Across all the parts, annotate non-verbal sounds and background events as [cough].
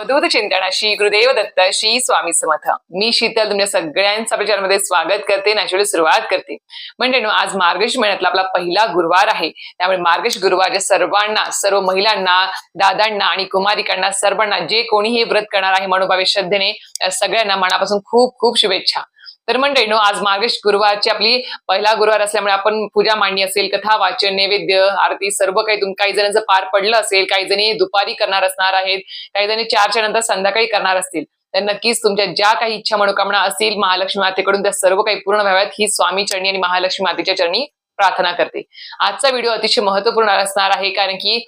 अवधूत श्री गुरुदेव दत्त श्री स्वामी समर्थ. मी शीतल तुमच्या सगळ्यांचा प्रचारमध्ये स्वागत करते. नॅचरली सुरुवात करते. म्हणजे आज मार्गश महिन्यातला आपला पहिला गुरुवार आहे. त्यामुळे मार्गश गुरुवारच्या सर्वांना सर्व महिलांना दादांना आणि कुमारिकांना सर्वांना जे कोणी हे व्रत करणार आहे मनोभावे श्रद्धेने सगळ्यांना मनापासून खूप खूप शुभेच्छा. तर मंडळीनो आज मार्गश गुरुवारची आपली पहिला गुरुवार असल्यामुळे आपण पूजा मांडणी असेल कथा वाचन नैवेद्य आरती सर्व काही तुम काही जणांचं पार पडलं असेल काही जणी दुपारी करणार असणार आहेत काही जणी चारच्या नंतर संध्याकाळी करणार असतील. तर नक्कीच तुमच्या ज्या काही इच्छा मनोकामना असतील महालक्ष्मी मातेकडून त्या सर्व काही पूर्ण व्हाव्यात ही स्वामी चरणी आणि महालक्ष्मी मातेच्या चरणी प्रार्थना करते. आजचा व्हिडिओ अतिशय महत्त्वपूर्ण असणार आहे कारण की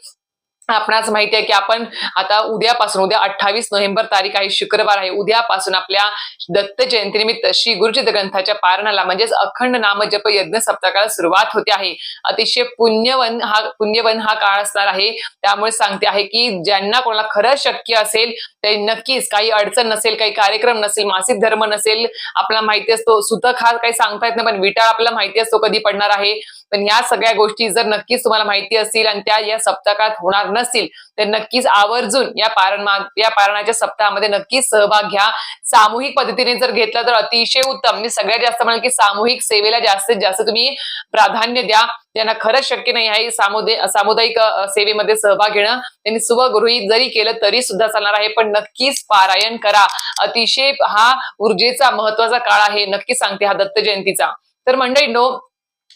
आपणास माहिती आहे की आपण आता उद्यापासून उद्या अठ्ठावीस नोव्हेंबर तारीख आहे शुक्रवार आहे. उद्यापासून आपल्या दत्त जयंतीनिमित्त श्री गुरुजित ग्रंथाच्या पारणाला म्हणजेच अखंड नामजप यज्ञ सप्ताहाला सुरुवात होते आहे. अतिशय पुण्यवन हा पुण्यवन हा काळ असणार आहे. त्यामुळे सांगते आहे की ज्यांना कोणाला खरं शक्य असेल ते नक्कीच काही अडचण नसेल काही कार्यक्रम नसेल मासिक धर्म नसेल आपल्याला माहिती असतो. सुतक हा काही सांगता येत नाही पण विटाळ आपल्याला माहिती असतो कधी पडणार आहे. पण या सगळ्या गोष्टी जर नक्कीच तुम्हाला माहिती असतील आणि त्या या सप्ताहात होणार नसतील तर नक्कीच आवर्जून या पारण या पारणाच्या सप्ताहामध्ये नक्कीच सहभाग घ्या. सामूहिक पद्धतीने जर घेतला तर अतिशय उत्तम. मी सगळ्यात जास्त म्हणाल की सामूहिक सेवेला जास्तीत जास्त तुम्ही प्राधान्य द्या. त्यांना खरंच शक्य नाही आहे सामुदायिक सामुदायिक सेवेमध्ये सहभाग घेणं. त्यांनी स्वगृहित जरी केलं तरी सुद्धा चालणार आहे पण नक्कीच पारायण करा. अतिशय हा ऊर्जेचा महत्त्वाचा काळ आहे. नक्कीच सांगते हा दत्त जयंतीचा. तर मंडळी नो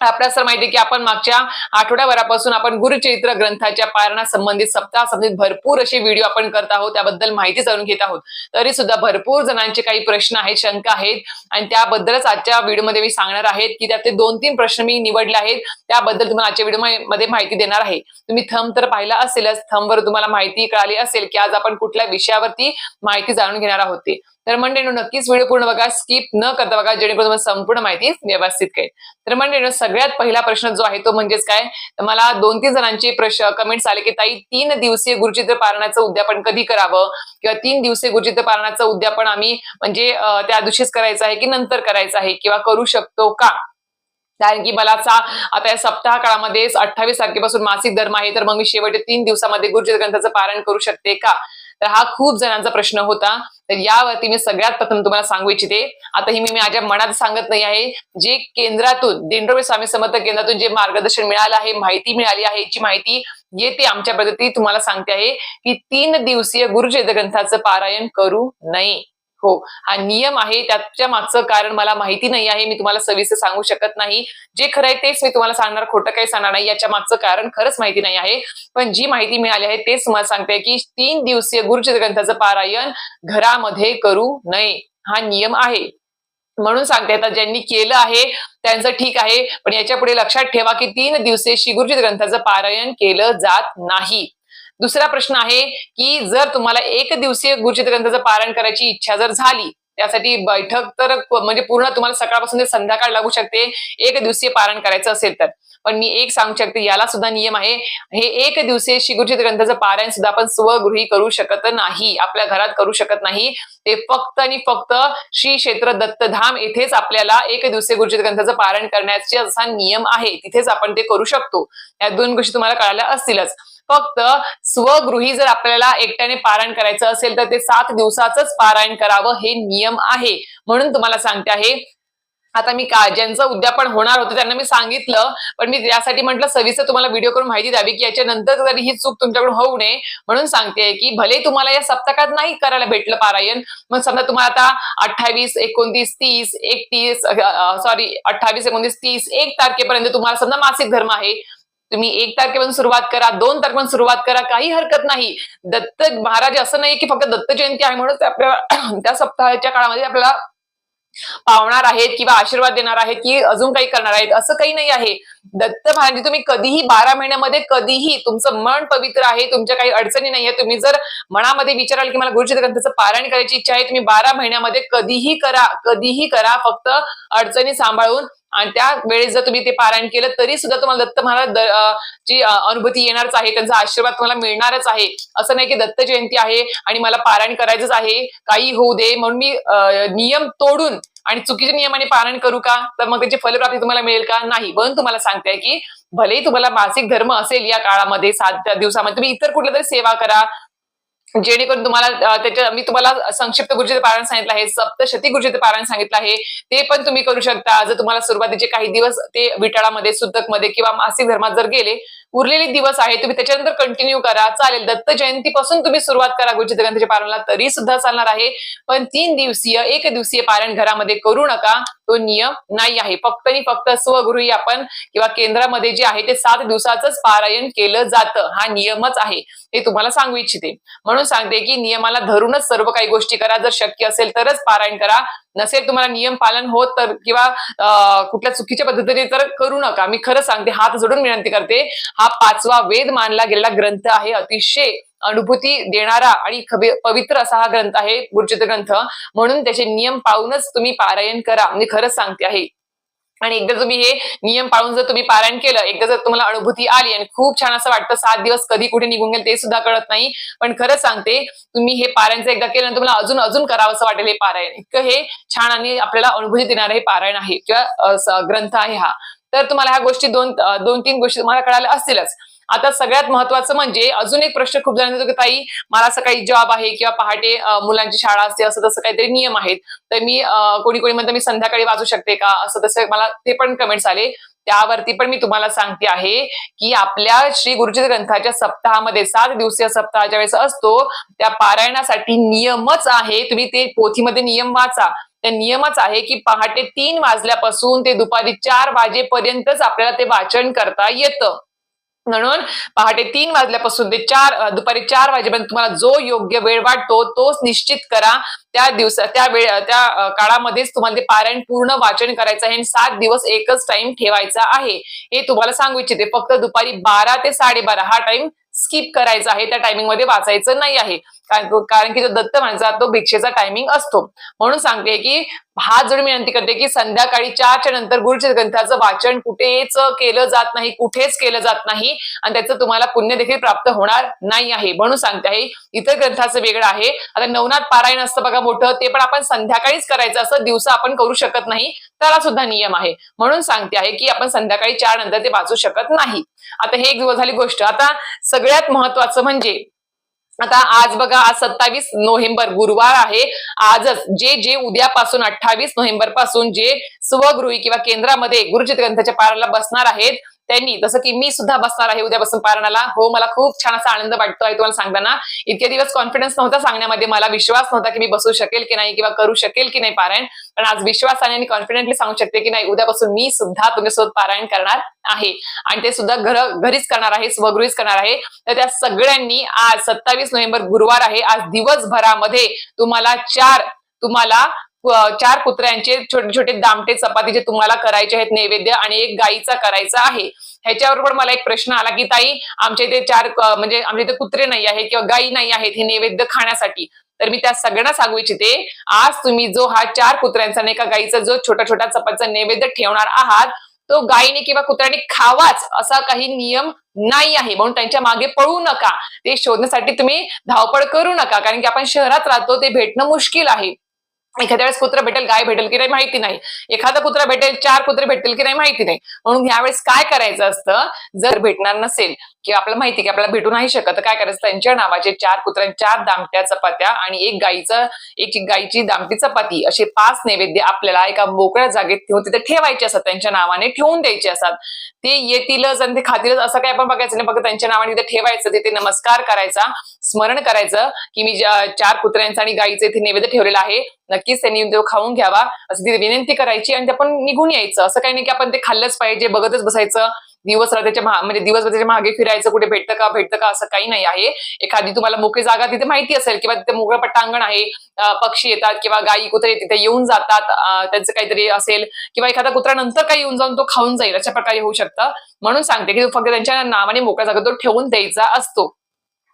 आपल्याला सर माहिती की आपण मागच्या आठवड्याभरापासून आपण गुरुचरित्र ग्रंथाच्या पारणा संबंधित सप्ताह संबंधित भरपूर असे व्हिडिओ आपण करत आहोत. त्याबद्दल माहिती जाणून घेत आहोत. तरी सुद्धा भरपूर जणांचे काही प्रश्न आहेत शंका आहेत. आणि त्याबद्दलच आजच्या व्हिडिओमध्ये मी सांगणार आहेत की त्यातले दोन तीन प्रश्न मी निवडले आहेत. त्याबद्दल तुम्हाला आजच्या व्हिडिओमध्ये माहिती देणार आहे. तुम्ही थंब तर पाहिला असेलच. थंबवर तुम्हाला माहिती कळाली असेल की आज आपण कुठल्या विषयावरती माहिती जाणून घेणार आहोत तर म्हणजे नक्कीच व्हिडिओ पूर्ण बघा स्किप न करता बघा जेणेकरून तुम्हाला संपूर्ण माहिती व्यवस्थित कळेल. तर म्हणजे सगळ्यात पहिला प्रश्न जो आहे तो म्हणजेच काय? मला दोन तीन जणांचे प्रश्न कमेंट्स आले की ताई तीन दिवसीय गुरुचित्र पारणाचं उद्यापन कधी करावं? किंवा तीन दिवसीय गुरुचित्र पारणाचं उद्यापन आम्ही म्हणजे त्या दिवशीच करायचं आहे की नंतर करायचं आहे? किंवा करू शकतो का? कारण की मला आता या सप्ताह काळामध्ये अठ्ठावीस तारखेपासून मासिक धर्म आहे तर मग मी शेवटच्या तीन दिवसामध्ये गुरुचित्र ग्रंथाचं पारण करू शकते का? तर हा खूप जणांचा प्रश्न होता. तर यावरती मी सगळ्यात प्रथम तुम्हाला सांगू इच्छिते. आता ही मी माझ्या मनात सांगत नाही आहे. जे केंद्रातून दिंडोबे स्वामी समर्थ केंद्रातून जे मार्गदर्शन मिळालं आहे माहिती मिळाली आहे याची माहिती येते आमच्या पद्धती तुम्हाला सांगते आहे की तीन दिवसीय गुरुचेद ग्रंथाचं पारायण करू नये. हो. हा नियम आहे त्याच्या मागचं कारण मला माहिती नाही आहे मी तुम्हाला सविस्तर सांगू शकत नाही. जे खरं आहे तेच मी तुम्हाला सांगणार खोटं काही सांगणार नाही. याच्या मागचं कारण खरंच माहिती नाही आहे. पण जी माहिती मिळाली आहे तेच तुम्हाला सांगते की तीन दिवसीय गुरुचित ग्रंथाचं पारायण घरामध्ये करू नये. हा नियम आहे. म्हणून सांगते आता ज्यांनी केलं आहे त्यांचं ठीक आहे. पण याच्यापुढे लक्षात ठेवा की तीन दिवसीय श्री गुरुचित ग्रंथाचं पारायण केलं जात नाही. दुसरा प्रश्न आहे की जर तुम्हाला एक दिवसीय गुरुचित्र ग्रंथाचं पारायण करायची इच्छा जर झाली त्यासाठी बैठक तर म्हणजे पूर्ण तुम्हाला सकाळपासून ते संध्याकाळ लागू शकते एक दिवसीय पारायण करायचं असेल तर. पण मी एक सांगू शकते याला सुद्धा नियम आहे हे एक दिवसीय शिगुरचित ग्रंथाचं पारायण सुद्धा आपण स्वगृही करू शकत नाही आपल्या घरात करू शकत नाही. ते फक्त आणि फक्त श्री क्षेत्र दत्तधाम येथेच आपल्याला एक दिवसीय गुरुचित ग्रंथाचं पारायण करण्याचा असा नियम आहे तिथेच आपण ते करू शकतो. या दोन गोष्टी तुम्हाला कळाल्या असतीलच. फक्त स्वगृही जर आपल्याला एकट्याने पारायण करायचं असेल तर ते सात दिवसाचंच पारायण करावं हे नियम आहे. म्हणून तुम्हाला सांगते आहे आता मी का ज्यांचं उद्यापन होणार होतं त्यांना मी सांगितलं पण मी त्यासाठी म्हटलं सविस्तर तुम्हाला व्हिडिओ करून माहिती द्यावी की याच्यानंतर जरी ही चूक तुमच्याकडून होऊ नये. म्हणून सांगते की भले तुम्हाला या सप्तकात नाही करायला भेटलं पारायण मग समजा तुम्हाला आता अठ्ठावीस एकोणतीस तीस एकतीस सॉरी अठ्ठावीस एकोणतीस तीस एक तारखेपर्यंत तुम्हाला समजा मासिक धर्म आहे तुम्ही एक तारखेपासून सुरुवात करा दोन तारखेपासून सुरुवात करा काही हरकत नाही. दत्त महाराज असं नाही की फक्त दत्त जयंती आहे म्हणून आपल्याला [clears throat] त्या सप्ताहाच्या काळामध्ये आपल्याला पावणार आहेत किंवा आशीर्वाद देणार आहेत की अजून काही करणार आहेत असं काही नाही आहे. दत्त महाराज तुम्ही कधीही बारा महिन्यामध्ये कधीही तुमचं मन पवित्र आहे तुमच्या काही अडचणी नाहीये तुम्ही जर मनामध्ये विचाराल की मला गुरुचित ग्रंथाचं पारायण करायची इच्छा आहे तुम्ही बारा महिन्यामध्ये कधीही करा कधीही करा फक्त अडचणी सांभाळून आणि त्या वेळेस जर तुम्ही ते पारायण केलं तरी सुद्धा तुम्हाला दत्त महाराज ची अनुभूती येणारच आहे त्यांचा आशीर्वाद तुम्हाला मिळणारच आहे. असं नाही की दत्त जयंती आहे आणि मला पारायण करायचंच आहे काही होऊ दे म्हणून मी नियम तोडून आणि चुकीच्या नियमाने पारायण करू का? तर मग त्याची फलप्राप्ती तुम्हाला मिळेल का? नाही. पण तुम्हाला सांगते की भलेही तुम्हाला मासिक धर्म असेल या काळामध्ये सात दिवसामध्ये तुम्ही इतर कुठल्या तरी सेवा करा जेणेकरून तुम्हाला त्याच्या मी तुम्हाला संक्षिप्त गुरुजीचं पारायण सांगितलं आहे सप्तशती गुरुजीचं पारायण सांगितलं आहे. ते पण तुम्ही करू शकता. जर तुम्हाला सुरुवातीचे काही दिवस ते विटाळामध्ये सुतकमध्ये किंवा मासिक धर्मात जर गेले उरलेले दिवस आहे तुम्ही त्याच्यानंतर कंटिन्यू करा. चालेल दत्त जयंतीपासून तुम्ही सुरुवात करा गुरुजी ग्रंथाच्या पारणाला तरी सुद्धा चालणार आहे. पण तीन दिवसीय एक दिवसीय पारायण घरामध्ये करू नका. तो नियम नाही आहे. फक्त आणि फक्त स्वगृही आपण किंवा केंद्रामध्ये जे आहे ते सात दिवसाचंच पारायण केलं जातं. हा नियमच आहे. हे तुम्हाला सांगू इच्छिते. म्हणून सांगते की नियमाला धरूनच सर्व काही गोष्टी करा. जर शक्य असेल तरच पारायण करा. नसेल तुम्हाला नियम पालन होत तर किंवा कुठल्या चुकीच्या पद्धतीने तर करू नका. मी खरं सांगते हात जोडून विनंती करते. हा पाचवा वेद मानला गेलेला ग्रंथ आहे. अतिशय अनुभूती देणारा आणि खबी- पवित्र असा हा ग्रंथ आहे गुरुचित ग्रंथ म्हणून त्याचे नियम पाळूनच तुम्ही पारायण करा. मी खरंच सांगते आहे. आणि एकदा तुम्ही हे नियम पाळून जर तुम्ही पारायण केलं एकदा जर तुम्हाला अनुभूती आली आणि खूप छान असं वाटतं सात दिवस कधी कुठे निघून गेले ते सुद्धा कळत नाही. पण खरंच सांगते तुम्ही हे पारायणचं एकदा केलं आणि तुम्हाला अजून अजून करावं असं वाटेल हे पारायण. इतकं हे छान आणि आपल्याला अनुभूती देणारं हे पारायण आहे. किंवा ग्रंथ आहे हा. तर तुम्हाला ह्या गोष्टी दोन दोन तीन गोष्टी तुम्हाला कळाल्या असतीलच. आता सगळ्यात महत्वाचं म्हणजे अजून एक प्रश्न खूप जणांचा की ताई मला असं काही जॉब आहे किंवा पहाटे मुलांची शाळा असते असं तसं काहीतरी नियम आहेत. तर मी कोणी कोणी म्हणतं मी संध्याकाळी वाचू शकते का? असं तसं मला ते पण कमेंट्स आले. त्यावरती पण मी तुम्हाला सांगते आहे की आपल्या श्री गुरुजी ग्रंथाच्या सप्ताहामध्ये सात दिवसीय सप्ताहाच्या वेळेस असतो त्या पारायणासाठी नियमच आहे. तुम्ही ते पोथीमध्ये नियम वाचा. त्या नियमच आहे की पहाटे तीन वाजल्यापासून ते दुपारी चार वाजेपर्यंतच आपल्याला ते वाचन करता येतं. म्हणून पहाटे तीन वाजल्यापासून ते चार दुपारी चार वाजेपर्यंत तुम्हाला जो योग्य वेळ वाटतो तोच निश्चित करा. त्या दिवसा त्या वेळ त्या काळामध्येच तुम्हाला ते पारायण पूर्ण वाचन करायचं आहे आणि सात दिवस एकच टाइम ठेवायचा आहे. हे तुम्हाला सांगू इच्छिते. फक्त दुपारी बारा ते साडेबारा हा टाइम स्किप करायचा आहे. त्या टायमिंगमध्ये वाचायचं नाही आहे. कारण कारण की जो दत्त माणसा तो भिक्षेचा टायमिंग असतो. म्हणून सांगते की हात जोडून विनंती करते की संध्याकाळी चारच्या नंतर गुरुचित ग्रंथाचं वाचन कुठेच केलं जात नाही कुठेच केलं जात नाही आणि त्याचं तुम्हाला पुण्य देखील प्राप्त होणार नाही आहे. म्हणून सांगते आहे इतर ग्रंथाचं वेगळं आहे. आता नवनाथ पारायण असतं बघा मोठं ते पण आपण संध्याकाळीच करायचं असं दिवसा आपण करू शकत नाही त्याला सुद्धा नियम आहे. म्हणून सांगते आहे की आपण संध्याकाळी चार नंतर ते वाचू शकत नाही. आता हे एक दिवस झाली गोष्ट. आता सगळ्यात महत्वाचं म्हणजे आता आज बघा आज सत्तावीस नोव्हेंबर गुरुवार आहे. आजच जे जे उद्यापासून अठ्ठावीस नोव्हेंबरपासून जे स्वगृही किंवा केंद्रामध्ये गुरुचित ग्रंथाच्या पाराला बसणार आहेत त्यांनी जसं की मी सुद्धा बसणार आहे उद्यापासून पारणाला. हो मला खूप छान असा आनंद वाटतो आहे तुम्हाला सांगताना. इतके दिवस कॉन्फिडन्स नव्हता सांगण्यामध्ये मला विश्वास नव्हता की मी बसू शकेल की नाही किंवा करू शकेल की नाही पारायण. पण आज विश्वासाने आणि कॉन्फिडेंटली सांगू शकते की नाही उद्यापासून मी सुद्धा तुमच्यासोबत पारायण करणार आहे. आणि ते सुद्धा घर घरीच करणार आहे स्वगृहीच करणार आहे. तर त्या सगळ्यांनी आज सत्तावीस नोव्हेंबर गुरुवार आहे. आज दिवसभरामध्ये तुम्हाला चार तुम्हाला चार कुत्र्यांचे छोटे छोटे दामटे चपाती जे तुम्हाला करायचे आहेत नैवेद्य आणि एक गाईचा करायचा आहे. ह्याच्यावर पण मला एक प्रश्न आला की ताई आमच्या इथे चार म्हणजे आमच्या इथे कुत्रे नाही आहेत किंवा गायी नाही आहेत हे नैवेद्य खाण्यासाठी. तर मी त्या सगळ्यांना सांगू इच्छिते आज तुम्ही जो हा चार कुत्र्यांचा आणि एका गाईचा जो छोटा छोटा चपातीचा नैवेद्य ठेवणार आहात तो गायीने किंवा कुत्र्याने खावाच असा काही नियम नाही आहे. म्हणून त्यांच्या मागे पळू नका. ते शोधण्यासाठी तुम्ही धावपळ करू नका. कारण की आपण शहरात राहतो ते भेटणं मुश्किल आहे. एखाद्या वेळेस कुत्रा भेटेल गाय भेटेल की नाही माहिती नाही. एखादा कुत्रा भेटेल चार कुत्रे भेटेल की नाही माहिती नाही. म्हणून यावेळेस काय करायचं असतं? जर भेटणार नसेल किंवा आपल्याला माहिती की आपल्याला भेटू नाही शकत काय करायचं? त्यांच्या नावाचे चार कुत्र्यांच्या चार दामट्या चपात्या आणि एक गाईचं एक गाईची दामटी चपाती असे पाच नैवेद्य आपल्याला एका मोकळ्या जागेत ठेवून तिथे ठेवायचे असतात. त्यांच्या नावाने ठेवून द्यायचे असतात. ते येतीलच आणि ते खातीलच असं काय आपण बघायचं नाही. फक्त त्यांच्या नावाने तिथे ठेवायचं. तिथे नमस्कार करायचा स्मरण करायचं की मी ज्या- चार कुत्र्यांचा आणि गाईचं इथे नैवेद्य ठेवलेला आहे. नक्कीच त्यांनी तो खाऊन घ्यावा. असं तिथे विनंती करायची आणि ते आपण निघून यायचं. असं काही नाही की आपण ते खाल्लंच पाहिजे बघतच बसायचं. दिवस रात्रीच्या म्हणजे दिवस त्याच्यामागे फिरायचं कुठे भेटतं का भेटतं का असं काही नाही आहे. एखादी तुम्हाला मोकळी जागा तिथे माहिती असेल किंवा तिथे मोकळं पट्टांगण आहे पक्षी येतात किंवा गायी कुत्रे तिथे येऊन जातात त्यांचं काहीतरी असेल किंवा एखादा कुत्रा नंतर काही येऊन जाऊन तो खाऊन जाईल अशा प्रकारे होऊ शकतं. म्हणून सांगते की फक्त त्यांच्या नावाने मोकळ्या जागा तो ठेवून द्यायचा असतो.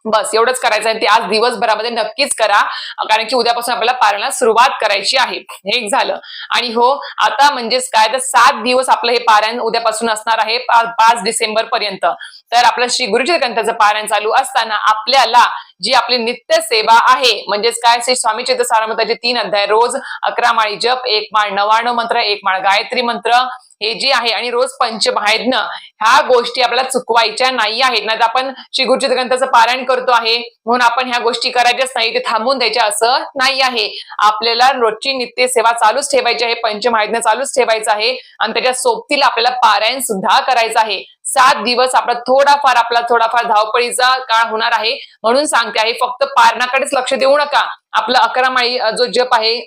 बस एवढंच करायचं आहे ते आज दिवसभरामध्ये नक्कीच करा. कारण की उद्यापासून आपल्याला पारायणाला सुरुवात करायची आहे. हे एक झालं. आणि हो आता म्हणजेच काय? तर सात दिवस आपलं हे पारायण उद्यापासून असणार आहे पाच डिसेंबर पर्यंत. तर आपलं श्री गुरुजी ग्रंथाचं पारायण चालू असताना आपल्याला जी आपली नित्य सेवा आहे म्हणजेच काय? श्री स्वामी चित्र सारामताचे तीन अध्याय रोज अकरा माळी जप एक माळ नवाण्णव मंत्र एक माळ गायत्री मंत्र हे जे आहे आणि रोज पंचमहायज्ञ ह्या गोष्टी आपल्याला चुकवायच्या नाही आहेत. नाही आपण श्री ग्रंथाचं पारायण करतो आहे म्हणून आपण ह्या गोष्टी करायच्याच नाही ते थांबून द्यायच्या असं नाही आहे. आपल्याला रोजची नित्य सेवा चालूच ठेवायची आहे पंचमहायज्ञ चालूच ठेवायचं आहे आणि त्याच्या सोबतीला आपल्याला पारायण सुद्धा करायचं आहे. सात दिवस आपला थोडाफार आपला थोडाफार धावपळीचा काळ होणार आहे. म्हणून सांगते आहे फक्त पारणाकडेच लक्ष देऊ नका. आपलं अकरा माळी जो जप आहे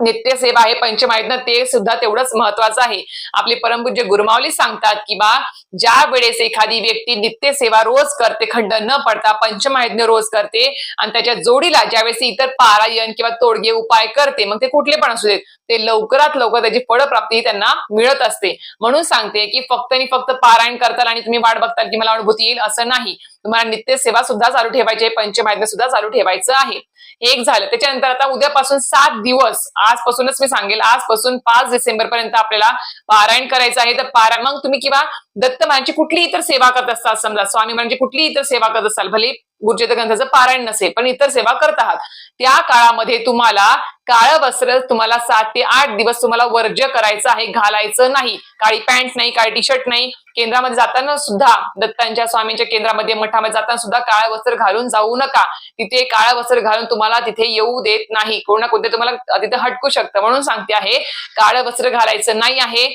नित्य सेवा आहे पंचमायज्ञ ते सुद्धा तेवढंच महत्वाचं आहे. आपले परमपूज्य गुरुमावली सांगतात की बा ज्या वेळेस एखादी व्यक्ती नित्य सेवा रोज करते खंड न पडता पंचमायज्ञ रोज करते आणि त्याच्या जोडीला ज्यावेळेस इतर पारायण किंवा तोडगे उपाय करते मग ते कुठले पण असू देत ते लवकरात लवकर त्याची फळप्राप्ती त्यांना मिळत असते. म्हणून सांगते की फक्त आणि फक्त पारायण करताल आणि तुम्ही वाट बघताल की मला अनुभूती येईल असं नाही. तुम्हाला नित्य सेवा सुद्धा चालू ठेवायची आहे पंचमायज्ञ सुद्धा चालू ठेवायचं आहे. हे एक झालं. त्याच्यानंतर आता उद्यापासून सात दिवस आजपासूनच मी सांगेल आजपासून पाच डिसेंबर पर्यंत आपल्याला पारायण करायचं आहे. तर पारायण मग तुम्ही किंवा दत्त महाराजांची कुठली इतर सेवा करत असतात समजा स्वामी महाराजांची कुठली इतर सेवा करत असाल भले गुरुचेत ग्रंथाचं पारायण नसेल पण इतर सेवा करत आहात. त्या काळामध्ये तुम्हाला काळं वस्त्र तुम्हाला सात ते आठ दिवस तुम्हाला वर्ज्य करायचं आहे घालायचं नाही. काळी पॅन्ट नाही काळी टी शर्ट नाही. केंद्रामध्ये जाताना सुद्धा दत्तांच्या स्वामींच्या केंद्रामध्ये मठामध्ये जाताना सुद्धा काळं वस्त्र घालून जाऊ नका. तिथे काळं वस्त्र घालून तुम्हाला तिथे येऊ देत नाही. कोण ना कोणते तुम्हाला तिथे हटकू शकतं. म्हणून सांगते आहे काळं वस्त्र घालायचं नाही आहे.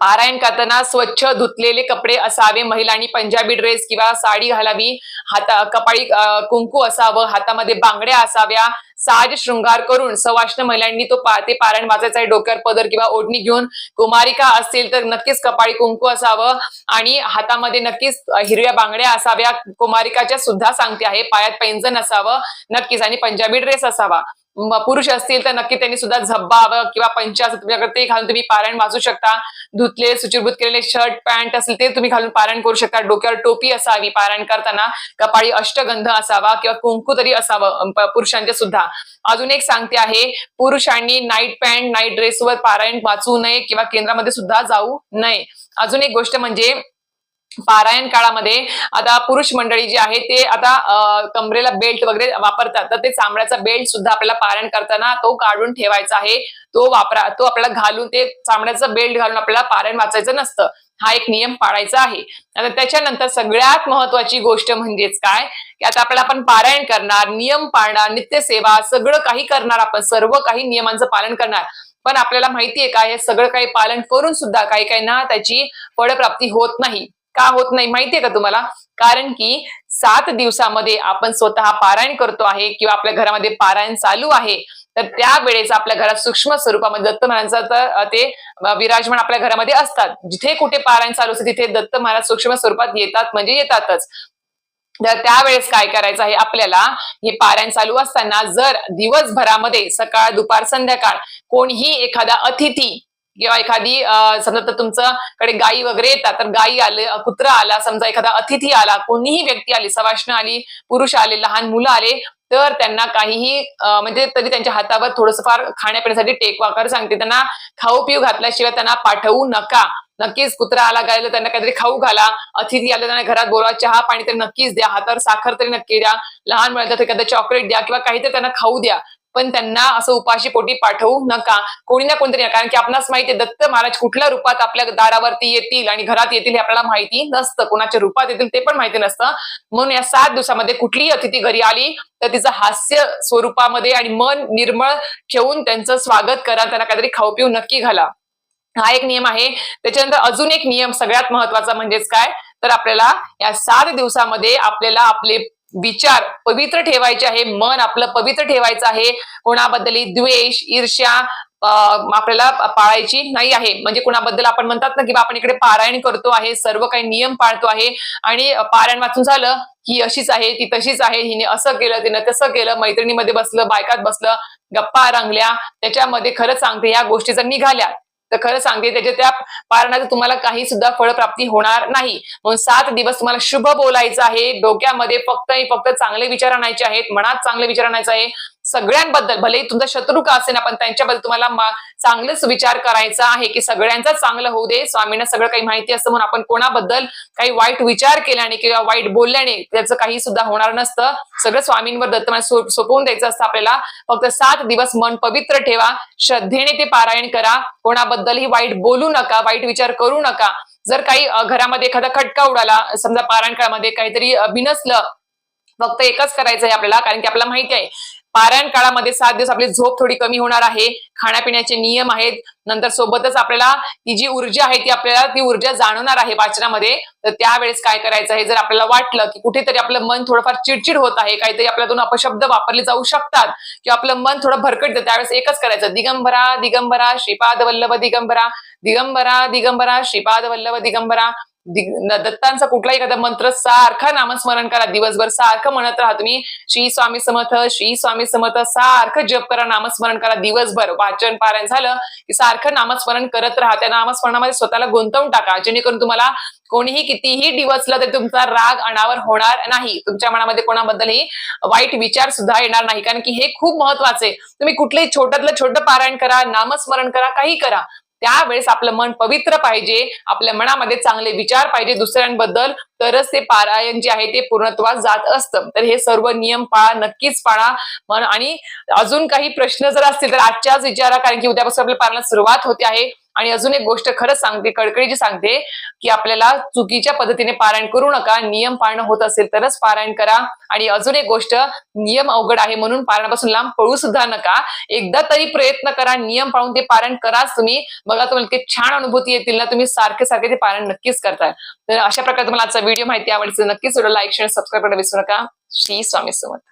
पारायण करताना स्वच्छ धुतलेले कपडे असावे. महिलांनी पंजाबी ड्रेस किंवा साडी घालावी. हाता कपाळी कुंकू असावं. हातामध्ये बांगड्या असाव्या. साज शृंगार करून सवाष्ण महिलांनी तो पा ते पारायण वाचायचा आहे. डोक्यावर पदर किंवा ओढणी घेऊन कुमारिका असतील तर नक्कीच कपाळी कुंकू असावं. आणि हातामध्ये नक्कीच हिरव्या बांगड्या असाव्या. कुमारिकाच्या सुद्धा सांगते आहे. पायात पैंजण असावं. नक्कीच. आणि पंजाबी ड्रेस असावा. पुरुष असतील तर नक्की त्यांनी सुद्धा झब्बा हवं किंवा पंचा असेल तुमच्याकडे ते घालून तुम्ही पारायण वाचू शकता. धुतले सुचिरभूत केलेले शर्ट पॅन्ट असेल ते तुम्ही घालून पारायण करू शकता. डोक्यावर टोपी असावी पारायण करताना. कपाळी अष्टगंध असावा किंवा कुंकू तरी असावं पुरुषांचे सुद्धा. अजून एक सांगते आहे पुरुषांनी नाईट पॅन्ट नाईट ड्रेसवर पारायण वाचू नये किंवा केंद्रामध्ये सुद्धा जाऊ नये. अजून एक गोष्ट म्हणजे पारायण काळामध्ये आता पुरुष मंडळी जी आहे ते आता कमरेला बेल्ट वगैरे वापरतात. तर ते चामड्याचा बेल्ट सुद्धा आपल्याला पारायण करताना तो काढून ठेवायचा आहे. तो वापरा तो आपल्याला घालून ते चामड्याचा बेल्ट घालून आपल्याला पारायण वाचायचं नसतं. हा एक नियम पाळायचा आहे. आता त्याच्यानंतर सगळ्यात महत्वाची गोष्ट म्हणजेच काय? की आता आपल्याला आपण पारायण करणार नियम पाळणार नित्यसेवा सगळं काही करणार आपण सर्व काही नियमांचं पालन करणार. पण आपल्याला माहितीये का हे सगळं काही पालन करून सुद्धा काही काही ना त्याची फळप्राप्ती होत नाही. का होत नाही माहितीये का तुम्हाला? कारण की सात दिवसामध्ये आपण स्वतः पारायण करतो आहे किंवा आपल्या घरामध्ये पारायण चालू आहे तर त्यावेळेस आपल्या घरात सूक्ष्म स्वरूपामध्ये दत्त महाराजांचा तर ते विराजमान आपल्या घरामध्ये असतात. जिथे कुठे पारायण चालू असते तिथे दत्त महाराज सूक्ष्म स्वरूपात येतात म्हणजे येतातच. तर त्यावेळेस काय करायचं आहे आपल्याला हे पारायण चालू असताना जर दिवसभरामध्ये सकाळ दुपार संध्याकाळ कोणीही एखादा अतिथी किंवा एखादी समजा तर तुमचं कडे गायी वगैरे येतात तर गायी आले कुत्रा आला समजा एखादा अतिथी आला कोणीही व्यक्ती आली सवाष्ण आली पुरुष आले लहान मुलं आले तर त्यांना काहीही म्हणजे तरी त्यांच्या हातावर थोडस फार खाण्यापिण्यासाठी टेकवाकर सांगते त्यांना खाऊ पिऊ घातल्याशिवाय त्यांना पाठवू नका. नक्कीच कुत्रा आला गायला त्यांना काहीतरी खाऊ घाला अतिथी आले त्यांना घरात बोलवा चहा पाणी तरी नक्कीच द्या हातावर साखर तरी नक्की द्या लहान मुलांना तर एखादं चॉकलेट द्या किंवा काहीतरी त्यांना खाऊ द्या. पण त्यांना असं उपाशी पोटी पाठवू नका. कोणी ना कोणतरी कारण की आपणास माहिती आहे दत्त महाराज कुठल्या रूपात आपल्या दारावरती येतील आणि घरात येतील हे आपल्याला माहिती नसतं. कोणाच्या रूपात येतील ते पण माहिती नसतं. म्हणून या सात दिवसामध्ये कुठलीही अतिथी घरी आली तर तिचं हास्य स्वरूपामध्ये आणि मन निर्मळ ठेवून त्यांचं स्वागत करा. त्यांना काहीतरी खाऊ पिऊ नक्की घाला. हा एक नियम आहे. त्याच्यानंतर अजून एक नियम सगळ्यात महत्त्वाचा म्हणजेच काय? तर आपल्याला या सात दिवसामध्ये आपल्याला आपले विचार पवित्र ठेवायचे आहे मन आपलं पवित्र ठेवायचं आहे. कोणाबद्दल द्वेष ईर्ष्या आपल्याला पाळायची नाही आहे. म्हणजे कुणाबद्दल आपण म्हणतात ना की आपण इकडे पारायण करतो आहे सर्व काही नियम पाळतो आहे. आणि पारायण वाचून झालं ही अशीच आहे ती तशीच आहे. हिने असं केलं तिनं तसं केलं मैत्रिणीमध्ये बसलं बायकात बसलं गप्पा रंगल्या. त्याच्यामध्ये खरंच सांगते या गोष्टी जर निघाल्या तर खरं सांगते त्याच्या त्या पारणाचं तुम्हाला काही सुद्धा फळप्राप्ती होणार नाही. म्हणून सात दिवस तुम्हाला शुभ बोलायचं आहे. डोक्यामध्ये फक्त आणि फक्त चांगले विचार आणायचे आहेत मनात चांगले विचार आणायचे आहे. सगळ्यांबद्दल भलेही तुमचा शत्रू का असेल पण त्यांच्याबद्दल तुम्हाला मा- चांगलंच विचार करायचा आहे की सगळ्यांचं चांगलं होऊ दे. स्वामींना सगळं काही माहिती असतं म्हणून आपण कोणाबद्दल काही वाईट विचार केल्याने किंवा वाईट बोलल्याने त्याचं काही सुद्धा होणार नसतं. सगळं स्वामींवर दत्तमान सोपवून द्यायचं असतं आपल्याला. फक्त सात दिवस मन पवित्र ठेवा. श्रद्धेने ते पारायण करा. कोणाबद्दलही वाईट बोलू नका वाईट विचार करू नका. जर काही घरामध्ये एखादा खटका उडाला समजा पारायण काळामध्ये काहीतरी बिनसलं फक्त एकच करायचं आहे आपल्याला कारण की आपल्याला माहिती आहे. पारायण काळामध्ये सात दिवस आपली झोप थोडी कमी होणार आहे. खाण्यापिण्याचे नियम आहेत. नंतर सोबतच आपल्याला ती जी ऊर्जा आहे ती आपल्याला ती ऊर्जा जाणवणार आहे वाचनामध्ये. तर त्यावेळेस काय करायचं आहे? जर आपल्याला वाटलं की कुठेतरी आपलं मन थोडंफार चिडचिड होत आहे काहीतरी आपल्यातून अपशब्द वापरले जाऊ शकतात किंवा आपलं मन थोडं भरकटतं त्यावेळेस एकच करायचं. दिगंबरा दिगंबरा श्रीपाद वल्लभ दिगंबरा दिगंबरा दिगंबरा श्रीपाद वल्लभ दिगंबरा. दत्तांचा कुठलाही एखादा मंत्र सारखा नामस्मरण करा. दिवसभर सारखं म्हणत राहा तुम्ही. श्री स्वामी समर्थ श्री स्वामी समर्थ सारखं जप करा नामस्मरण करा. दिवसभर वाचन पारायण झालं की सारखं नामस्मरण करत राहा. त्या नामस्मरणामध्ये स्वतःला गुंतवून टाका. जेणेकरून तुम्हाला कोणीही कितीही डिवचलं तरी तुमचा राग अनावर होणार नाही. तुमच्या मनामध्ये कोणाबद्दलही वाईट विचार सुद्धा येणार नाही. कारण की हे खूप महत्त्वाचे तुम्ही कुठलंही छोट्यातलं छोटं पारायण करा नामस्मरण करा काही करा. त्यावेळेस आपलं मन पवित्र पाहिजे आपल्या मनामध्ये चांगले विचार पाहिजे दुसऱ्यांबद्दल तरच ते पारायण जे आहे ते पूर्णत्वास जात असतं. तर हे सर्व नियम पाळा नक्कीच पाळा. मन आणि अजून काही प्रश्न जर असतील तर आजच्याच विचारा कारण की उद्यापासून आपल्या पारायणाला सुरुवात होते आहे. आणि अजून एक गोष्ट खरंच सांगते कडकडीची सांगते की आपल्याला चुकीच्या पद्धतीने पारायण करू नका नियम पाळणं होत असेल तरच पारायण करा. आणि अजून एक गोष्ट नियम अवघड आहे म्हणून पारायणापासून लांब पळू सुद्धा नका. एकदा तरी प्रयत्न करा नियम पाळून ते पारायण कराच तुम्ही. बघा तुम्हाला इतके छान अनुभूती येतील ना तुम्ही सारखे सारखे ते पारायण नक्कीच करताय. तर अशा प्रकारे तुम्हाला आजचा व्हिडिओ माहिती आवडते तर नक्कीच लाईक शेअर सबस्क्राईब करायला विसरू नका. श्री स्वामी समर्थ.